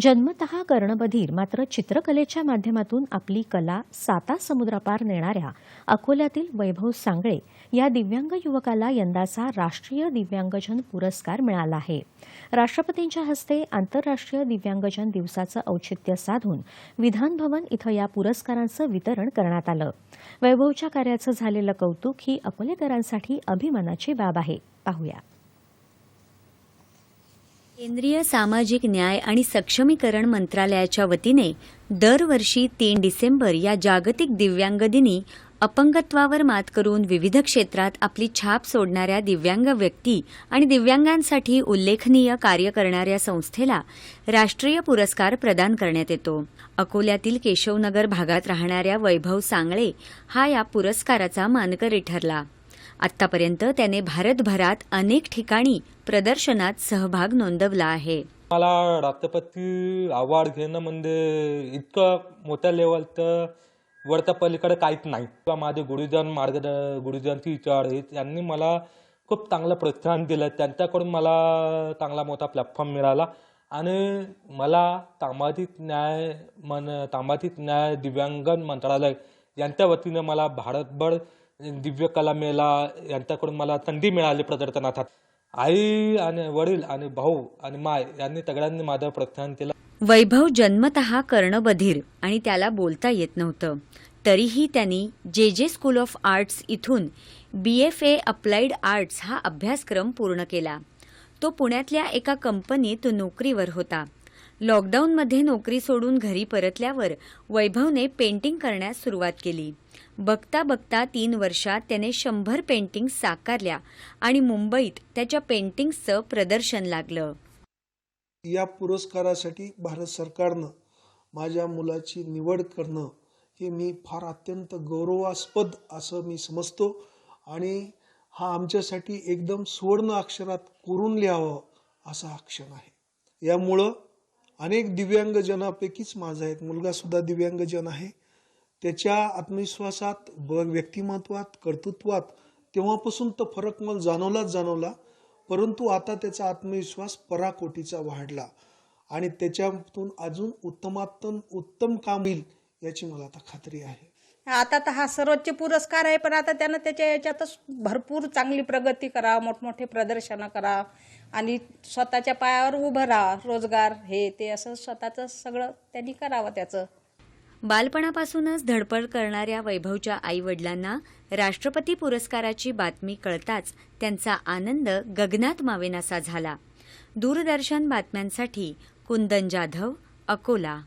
जन्मतः कर्णबधीर मात्र चित्रकलेच्या माध्यमातून आपली कला साता समुद्रापार नेणाऱ्या अकोल्यातील वैभव सांगळे या दिव्यांग युवकाला यंदाचा राष्ट्रीय दिव्यांगजन पुरस्कार मिळाला आहे. राष्ट्रपतींच्या हस्ते आंतरराष्ट्रीय दिव्यांगजन दिवसाचं औचित्य साधून विधानभवन इथं या पुरस्कारांचं वितरण करण्यात आलं. वैभवच्या कार्याचं झालेलं कौतुक ही अकोलेकरांसाठी अभिमानाची बाब आहे. पाहूया. केंद्रीय सामाजिक न्याय आणि सक्षमीकरण मंत्रालयाच्या वतीने दरवर्षी तीन डिसेंबर या जागतिक दिव्यांग दिनी अपंगत्वावर मात करून विविध क्षेत्रात आपली छाप सोडणाऱ्या दिव्यांग व्यक्ती आणि दिव्यांगांसाठी उल्लेखनीय कार्य करणाऱ्या संस्थेला राष्ट्रीय पुरस्कार प्रदान करण्यात येतो. अकोल्यातील केशवनगर भागात राहणाऱ्या वैभव सांगळे हा या पुरस्काराचा मानकरी ठरला. आतापर्यंत त्याने भारतभरात अनेक ठिकाणी प्रदर्शनात सहभाग नोंदवला आहे. मला राष्ट्रपती अवॉर्ड घेणं म्हणजे इतकं मोठ्या लेवलचं वरच्या पलीकडे काहीच नाही. किंवा माझे गुरुजन मार्ग गुरुजनची विचार हे त्यांनी मला खूप चांगलं प्रोत्साहन दिलं. त्यांच्याकडून मला चांगला मोठा प्लॅटफॉर्म मिळाला. आणि मला सामाजिक न्याय मन सामाजिक न्याय दिव्यांगन मंत्रालय यांच्या वतीनं मला भारतभर दिव्य कला मेला यांच्याकडून मला संधी मिळाली प्रदर्शनात आई आणि वडील आणि भाऊ आणि माय यांनी सगळ्यांनी माझं प्रोत्साहन केलं. वैभव जन्मतः कर्णबधीर आणि त्याला बोलता येत नव्हतं. तरीही त्यांनी जे जे स्कूल ऑफ आर्ट्स इथून B F A applied arts हा अभ्यासक्रम पूर्ण केला. तो पुण्यातल्या एका कंपनीत नोकरीवर होता. लॉकडाऊनमध्ये नोकरी सोडून घरी परतल्यावर वैभवने पेंटिंग करण्यास सुरुवात केली. बघता बघता तीन वर्षात त्याने शंभर पेंटिंग साकारल्या आणि मुंबईत त्याच्या पेंटिंग्सचं प्रदर्शन लागलं. या पुरस्कारासाठी भारत सरकारनं माझ्या मुलाची निवड करणं हे मी फार अत्यंत गौरवास्पद असं मी समजतो आणि हा आमच्यासाठी एकदम सुवर्ण अक्षरात कोरून लिहावं असा हा क्षण आहे. यामुळं अनेक दिव्यांगजनापैकीच माझा एक मुलगासुद्धा दिव्यांगजन आहे. त्याच्या आत्मविश्वासात व व्यक्तिमत्वात कर्तृत्वात तेव्हापासून तो फरक मला जाणवलाच जाणवला. परंतु आता त्याचा आत्मविश्वास पराकोटीचा वाढला. आणि त्याच्यातून अजून उत्तमातून उत्तम काम होईल याची मला आता खात्री आहे. आता तर हा सर्वोच्च पुरस्कार आहे पण आता त्यानं त्याच्या याच्यातच भरपूर चांगली प्रगती करा मोठमोठे प्रदर्शनं करा आणि स्वतःच्या पायावर उभं राहा रोजगार हे ते असं स्वतःचं सगळं त्यांनी करावं त्याचं. बालपणापासूनच धडपड करणाऱ्या वैभवच्या आई वडिलांना राष्ट्रपती पुरस्काराची बातमी कळताच त्यांचा आनंद गगनात मावेनासा झाला. दूरदर्शन बातम्यांसाठी कुंदन जाधव अकोला.